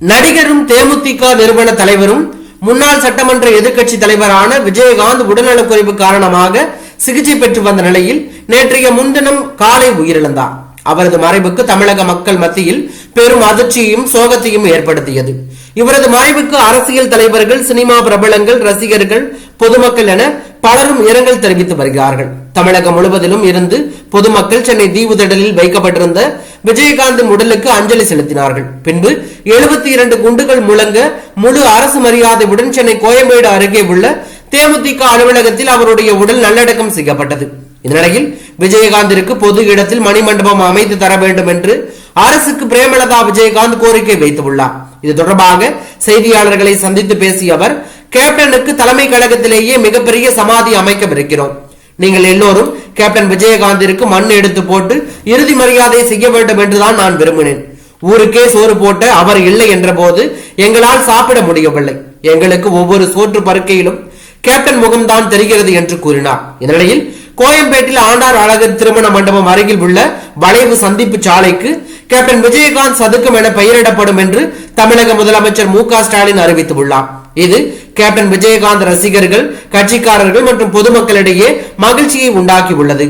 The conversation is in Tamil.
நடிகரும் தேமுதிக நிறுவன தலைவரும் முன்னாள் சட்டமன்ற எதிர்க்கட்சி தலைவரான விஜயகாந்த் உடல்நலக்குறைவு காரணமாக சிகிச்சை பெற்று வந்த நிலையில் நேற்றைய முன்தினம் காலை உயிரிழந்தார். அவரது மறைவுக்கு தமிழக மக்கள் மத்தியில் பெரும் அதிர்ச்சியையும் சோகத்தையும் ஏற்படுத்தியது. இவரது மறைவுக்கு அரசியல் தலைவர்கள் சினிமா பிரபலங்கள் ரசிகர்கள் பொதுமக்கள் என பலரும் இரங்கல் தெரிவித்து வருகிறார்கள். தமிழகம் முழுவதிலும் இருந்து பொதுமக்கள் சென்னை தீவுதடலில் வைக்கப்பட்டிருந்த விஜயகாந்தின் உடலுக்கு அஞ்சலி செலுத்தினார்கள். பின்பு எழுபத்தி இரண்டு குண்டுகள் முழங்க முழு அரசு மரியாதையுடன் சென்னை கோயம்பேடு அருகே உள்ள தேமுதிக அலுவலகத்தில் அவருடைய உடல் நல்லடக்கம் செய்யப்பட்டது. இந்நிலையில் விஜயகாந்திற்கு பொது இடத்தில் மணிமண்டபம் அமைத்து தர வேண்டும் என்று அரசுக்கு பிரேமலதா விஜயகாந்த் கோரிக்கை வைத்துள்ளார். இது தொடர்பாக செய்தியாளர்களை சந்தித்து பேசிய அவர் கேப்டனுக்கு தலைமை கழகத்திலேயே மிகப்பெரிய சமாதி அமைக்கவிருக்கிறோம். நீங்கள் எல்லோரும் கேப்டன் விஜயகாந்திற்கு மண் எடுத்து போட்டு இறுதி மரியாதை செய்ய வேண்டும் என்றுதான் நான் விரும்பினேன். ஊருக்கே சோறு போட்ட அவர் இல்லை என்ற போது எங்களால் சாப்பிட முடியவில்லை. எங்களுக்கு ஒவ்வொரு சோற்று பருக்கையிலும் கேப்டன் முகம்தான் தெரிகிறது என்று கூறினார். இந்நிலையில் கோயம்பேட்டில் ஆண்டார் அழகர் திருமண மண்டபம் அருகில் உள்ள வளைவு சந்திப்பு சாலைக்கு கேப்டன் விஜயகாந்த் சதுக்கம் என பெயரிடப்படும் என்று தமிழக முதலமைச்சர் மு க ஸ்டாலின் அறிவித்துள்ளார். இது கேப்டன் விஜயகாந்த் ரசிகர்கள் கட்சிக்காரர்கள் மற்றும் பொதுமக்களிடையே மகிழ்ச்சியை உண்டாக்கியுள்ளது.